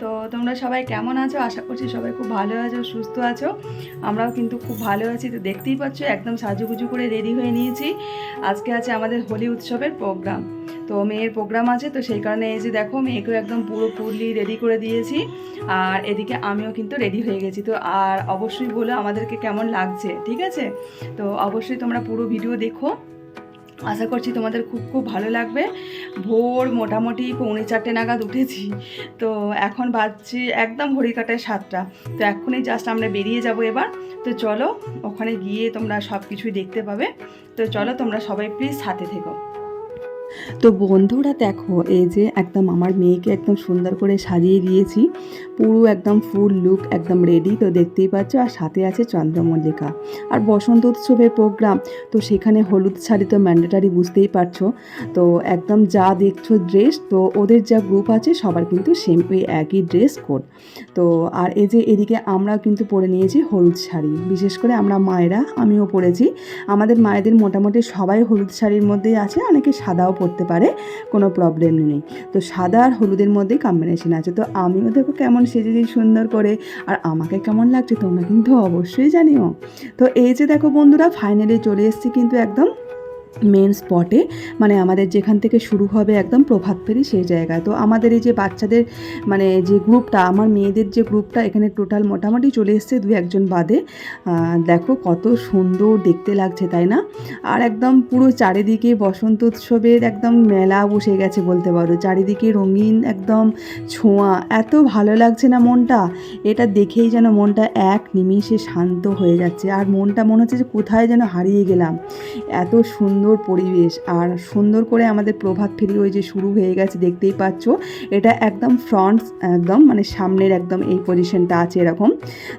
তো তোমরা সবাই কেমন আছো? আশা করছি সবাই খুব ভালো আছো, সুস্থ আছো। আমরাও কিন্তু খুব ভালো আছি। তো দেখতেই পাচ্ছ, একদম সাজুগুজু করে রেডি হয়ে নিয়েছি। আজকে আছে আমাদের হোলি উৎসবের প্রোগ্রাম। তো মেয়ের প্রোগ্রাম আছে, তো সেই কারণে এই যে দেখো, মেয়েকেও একদম পুরো পুরলি রেডি করে দিয়েছি। আর এদিকে আমিও কিন্তু রেডি হয়ে গেছি। তো আর অবশ্যই বলো আমাদেরকে কেমন লাগছে, ঠিক আছে? তো অবশ্যই তোমরা পুরো ভিডিও দেখো। আশা করছি তোমাদের খুব খুব ভালো লাগবে। ভোর মোটামুটি পৌনে চারটে নাগাদ উঠেছি। তো এখন বাজছে একদম ঘড়ি কাটায় সাতটা। তো এখনই জাস্ট আমরা বেরিয়ে যাব এবার। তো চলো, ওখানে গিয়ে তোমরা সব কিছুই দেখতে পাবে। তো চলো, তোমরা সবাই প্লিজ সাথে থেকো। তো বন্ধুরা দেখো, এই যে একদম আমার মেয়েকে একদম সুন্দর করে সাজিয়ে দিয়েছি। পুরো একদম ফুল লুক একদম রেডি তো দেখতেই পাচ্ছ। আর সাথে আছে চন্দ্রমল্লিকা। আর বসন্ত উৎসবের প্রোগ্রাম তো সেখানে হলুদ শাড়ি তো ম্যান্ডেটারি বুঝতেই পারছ। তো একদম যা দেখছ ড্রেস তো ওদের যা গ্রুপ আছে, সবার কিন্তু সেম ওই একই ড্রেস কোড তো আর এই যে এদিকে আমরাও কিন্তু পরে নিয়েছি হলুদ শাড়ি। বিশেষ করে আমরা মায়েরা, আমিও পরেছি। আমাদের মায়েদের মোটামুটি সবাই হলুদ শাড়ির মধ্যেই আছে, অনেকে সাদাও পরতে পারে, কোনো প্রবলেম নেই। তো সাদা আর হলুদের মধ্যেই কম্বিনেশন আছে। তো আমিও দেখো কেমন সেজেছি সুন্দর করে, আর আমাকে কেমন লাগছে তোমরা কিন্তু অবশ্যই জানিও। তো এই যে দেখো বন্ধুরা ফাইনালি চলে এসেছি কিন্তু একদম মেন স্পটে মানে আমাদের যেখান থেকে শুরু হবে একদম প্রভাত ফেরি সেই জায়গায়। তো আমাদের এই যে বাচ্চাদের মানে যে গ্রুপটা, আমার মেয়েদের যে গ্রুপটা, এখানে টোটাল মোটামুটি চলে এসছে দু একজন বাদে। দেখো কত সুন্দর দেখতে লাগছে, তাই না? আর একদম পুরো চারিদিকে বসন্ত উৎসবের একদম মেলা বসে গেছে বলতে পারো। চারিদিকে রঙিন একদম ছোঁয়া। এত ভালো লাগছে না মনটা? এটা দেখেই যেন মনটা এক নিমিষে শান্ত হয়ে যাচ্ছে। আর মনটা মনে হচ্ছে যে কোথায় যেন হারিয়ে গেলাম। এত সুন্দর পরিবেশ। আর সুন্দর করে আমাদের প্রভাত ফেরি ওই যে শুরু হয়ে গেছে, দেখতেই পাচ্ছ। এটা একদম ফ্রন্ট একদম মানে সামনের একদম এই পজিশনটা আছে এরকম।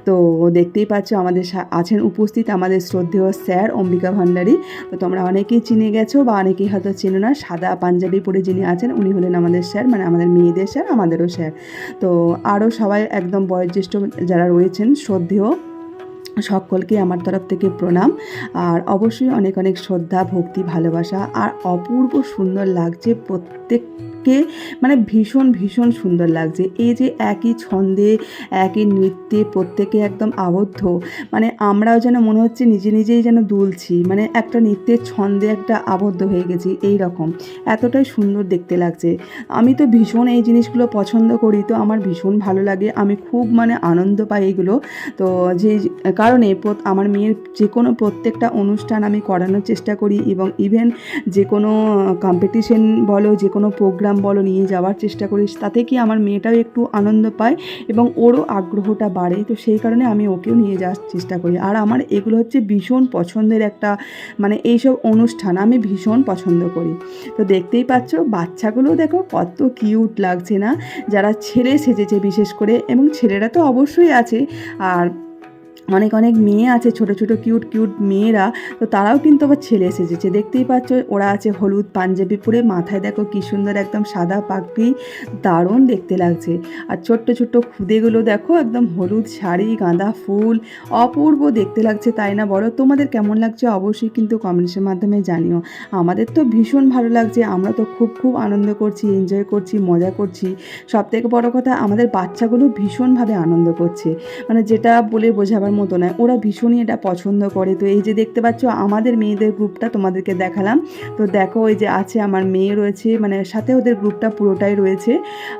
তো দেখতেই পাচ্ছ আমাদের আছেন উপস্থিত আমাদের শ্রদ্ধেয় স্যার অম্বিকা ভান্ডারী। তো তোমরা অনেকেই চিনে গেছো বা অনেকেই হয়তো চেনো না, সাদা পাঞ্জাবি পরে যিনি আছেন, উনি হলেন আমাদের স্যার মানে আমাদের মেয়েদের স্যার, আমাদেরও স্যার। তো আরও সবাই একদম বয়োজ্যেষ্ঠ যারা রয়েছেন, শ্রদ্ধেয়। সকলকে আমার তরফ থেকে প্রণাম। আর অবশ্যই অনেক অনেক শ্রদ্ধা, ভক্তি, ভালোবাসা আর অপূর্ব সুন্দর লাগছে প্রত্যেককে মানে ভীষণ ভীষণ সুন্দর লাগছে। এই যে একই ছন্দে, একই নৃত্যে প্রত্যেকে একদম আবদ্ধ মানে আমরাও যেন মনে হচ্ছে নিজে নিজেই যেন দুলছি মানে একটা নৃত্যের ছন্দে একটা আবদ্ধ হয়ে গেছি এই রকম এতটাই সুন্দর দেখতে লাগছে। আমি তো ভীষণ এই জিনিসগুলো পছন্দ করি, তো আমার ভীষণ ভালো লাগে। আমি খুব মানে আনন্দ পাই এগুলো। তো যে কারণে আমার মেয়ের যে কোনো প্রত্যেকটা অনুষ্ঠান আমি করানোর চেষ্টা করি এবং ইভেন যে কোনো কম্পিটিশন বলো যে কোনো প্রোগ্রাম বলো, নিয়ে যাওয়ার চেষ্টা করি তাতে কি আমার মেয়েটাও একটু আনন্দ পায় এবং ওরও আগ্রহটা বাড়ে? তো সেই কারণে আমি ওকেও নিয়ে যাওয়ার চেষ্টা করি। আর আমার এগুলো হচ্ছে ভীষণ পছন্দের একটা মানে এইসব অনুষ্ঠান, আমি ভীষণ পছন্দ করি। তো দেখতেই পাচ্ছ বাচ্চাগুলো দেখো কত কিউট লাগছে না? যারা ছেলে সেজেছে বিশেষ করে, এবং ছেলেরা তো অবশ্যই আছে। আর অনেক অনেক মেয়ে আছে, ছোট ছোট কিউট কিউট মেয়েরা। তো তারাও কিন্তু আবার ছেলে এসেছে। দেখতেই পাচ্ছ, ওরা আছে হলুদ পাঞ্জাবি পরে, মাথায় দেখো কি সুন্দর একদম সাদা পাগড়ি, দারুণ দেখতে লাগছে। আর ছোট্ট ছোট্ট খুদেগুলো দেখো, একদম হলুদ শাড়ি, গাঁদা ফুল, অপূর্ব দেখতে লাগছে, তাই না বলো? তোমাদের কেমন লাগছে অবশ্যই কিন্তু কমেন্টসের মাধ্যমে জানিও। আমাদের তো ভীষণ ভালো লাগছে, আমরা তো খুব খুব আনন্দ করছি এনজয় করছি, মজা করছি। সব থেকে বড় কথা, আমাদের বাচ্চাগুলো ভীষণভাবে আনন্দ করছে। মানে যেটা বলে বোঝাবার মতো নয়। ওরা ভীষণই এটা পছন্দ করে। তো এই যে দেখতে পাচ্ছ, আমাদের মেয়েদের গ্রুপটা তোমাদেরকে দেখালাম। তো দেখো ওই যে আছে আমার মেয়ে রয়েছে মানে সাথে ওদের গ্রুপটা পুরোটাই রয়েছে।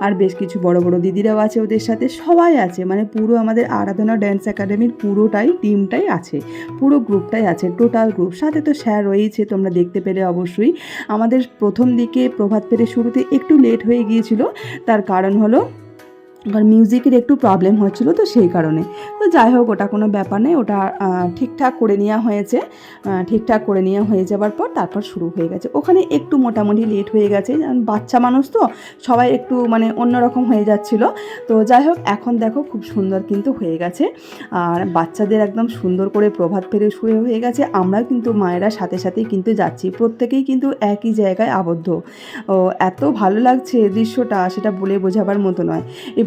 আর বেশ কিছু বড় বড় দিদিরাও আছে ওদের সাথে। সবাই আছে মানে পুরো আমাদের আরাধনা ড্যান্স একাডেমির পুরোটাই টিমটাই আছে। পুরো গ্রুপটাই আছে টোটাল গ্রুপ সাথে তো স্যার রয়েছে তোমরা দেখতে পেলে অবশ্যই। আমাদের প্রথম দিকে প্রভাত পেরে শুরুতে একটু লেট হয়ে গিয়েছিল। তার কারণ হলো এবার মিউজিকের একটু প্রবলেম হচ্ছিল তো সেই কারণে। তো যাই হোক, ওটা কোনো ব্যাপার নেই ওটা ঠিকঠাক করে নেওয়া হয়েছে। ঠিকঠাক করে নেওয়া হয়ে যাবার পর তারপর শুরু হয়ে গেছে। ওখানে একটু মোটামুটি লেট হয়ে গেছে কারণ বাচ্চা মানুষ তো সবাই একটু মানে অন্যরকম হয়ে যাচ্ছিল। তো যাই হোক, এখন দেখো খুব সুন্দর কিন্তু হয়ে গেছে। আর বাচ্চাদের একদম সুন্দর করে প্রভাত ফেরে শুয়ে হয়ে গেছে। আমরাও কিন্তু মায়েরা সাথে সাথেই কিন্তু যাচ্ছি। প্রত্যেকেই কিন্তু একই জায়গায় আবদ্ধ। ও, এত ভালো লাগছে দৃশ্যটা, সেটা বলে বোঝাবার মতো নয়।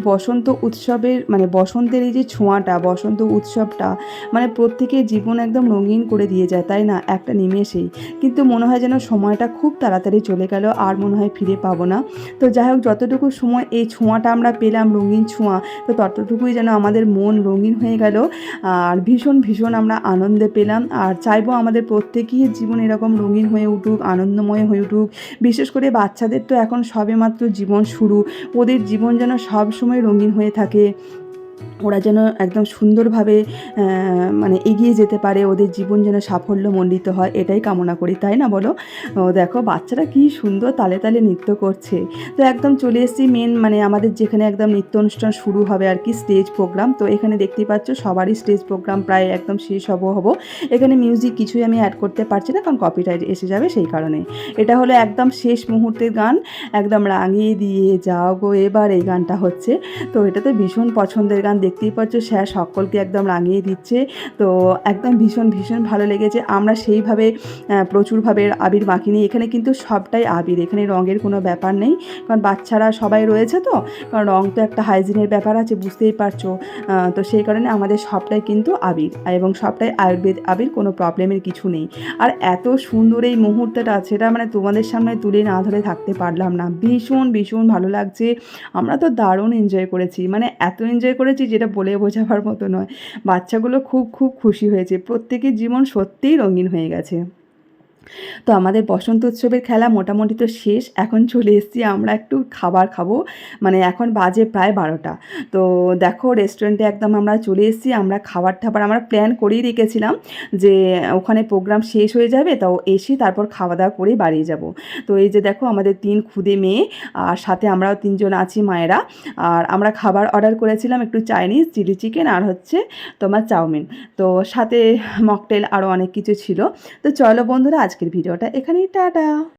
বসন্ত উৎসবের মানে বসন্তের এই যে ছোঁয়াটা, বসন্ত উৎসবটা মানে প্রত্যেকের জীবন একদম রঙিন করে দিয়ে যায়, তাই না? একটা নিমেষেই। কিন্তু মনে হয় যেন সময়টা খুব তাড়াতাড়ি চলে গেল, আর মনে হয় ফিরে পাবো না। তো যাই হোক, যতটুকু সময় এই ছোঁয়াটা আমরা পেলাম, রঙিন ছোঁয়া, তো ততটুকুই যেন আমাদের মন রঙিন হয়ে গেল, আর ভীষণ ভীষণ আমরা আনন্দে পেলাম। আর চাইব আমাদের প্রত্যেকেই জীবন এরকম রঙিন হয়ে উঠুক, আনন্দময় হয়ে উঠুক। বিশেষ করে বাচ্চাদের তো এখন সবেমাত্র জীবন শুরু, ওদের জীবন যেন সব সময় রঙিন হয়ে থাকে। ওরা যেন একদম সুন্দরভাবে মানে এগিয়ে যেতে পারে, ওদের জীবন যেন সাফল্যমণ্ডিত হয়, এটাই কামনা করি, তাই না বলো? দেখো, বাচ্চারা কি সুন্দর তালে তালে নৃত্য করছে। তো একদম চলে এসেছি মেন মানে আমাদের যেখানে একদম নৃত্য অনুষ্ঠান শুরু হবে আর কি স্টেজ প্রোগ্রাম তো এখানে দেখতে পাচ্ছ, সবারই স্টেজ প্রোগ্রাম প্রায় একদম শেষ হব হব। এখানে মিউজিক কিছুই আমি অ্যাড করতে পারছি না, কারণ কপিরাইট এসে যাবে সেই কারণে। এটা হলো একদম শেষ মুহূর্তের গান, একদম রাঙিয়ে দিয়ে যাও গো, এবার এই গানটা হচ্ছে। তো এটা তো ভীষণ পছন্দের গান দেখতেই পাচ্ছ, স্যার সকলকে একদম রাঙিয়ে দিচ্ছে। তো একদম ভীষণ ভীষণ ভালো লেগেছে। আমরা সেইভাবে প্রচুরভাবে আবির মাখিনি এখানে কিন্তু সবটাই আবির। এখানে রঙের কোনো ব্যাপার নেই। কারণ বাচ্চারা সবাই রয়েছে তো, কারণ রঙ তো একটা হাইজিনের ব্যাপার আছে, বুঝতেই পারছ। তো সেই কারণে আমাদের সবটাই কিন্তু আবির। এবং সবটাই আয়ুর্বেদ আবির, কোনো প্রবলেমের কিছু নেই। আর এত সুন্দর এই মুহূর্তটা, সেটা মানে তোমাদের সামনে তুলে না ধরে থাকতে পারলাম না। ভীষণ ভীষণ ভালো লাগছে। আমরা তো দারুণ এনজয় করেছি। মানে এত এনজয় করেছি যেটা বলে বোঝাবার মতো নয়। বাচ্চাগুলো খুব খুব খুশি হয়েছে। প্রত্যেকের জীবন সত্যিই রঙিন হয়ে গেছে। তো আমাদের বসন্ত উৎসবের খেলা মোটামুটি তো শেষ। এখন চলে এসেছি আমরা একটু খাবার খাব। মানে এখন বাজে প্রায় বারোটা। তো দেখো রেস্টুরেন্টে একদম আমরা চলে এসেছি। আমরা খাবার টাবার আমরা প্ল্যান করেই রেখেছিলাম যে ওখানে প্রোগ্রাম শেষ হয়ে যাবে, তো এসে তারপর খাওয়া দাওয়া করে বাড়িয়ে যাব। তো এই যে দেখো আমাদের তিন খুদে মেয়ে আর সাথে আমরাও তিনজন আছি মায়েরা। আর আমরা খাবার অর্ডার করেছিলাম একটু চাইনিজ চিলি চিকেন আর হচ্ছে তোমার চাউমিন। তো সাথে মকটেল আরও অনেক কিছু ছিল। তো চলো বন্ধুরা আজকের ভিডিওটা এখানেই টাটা।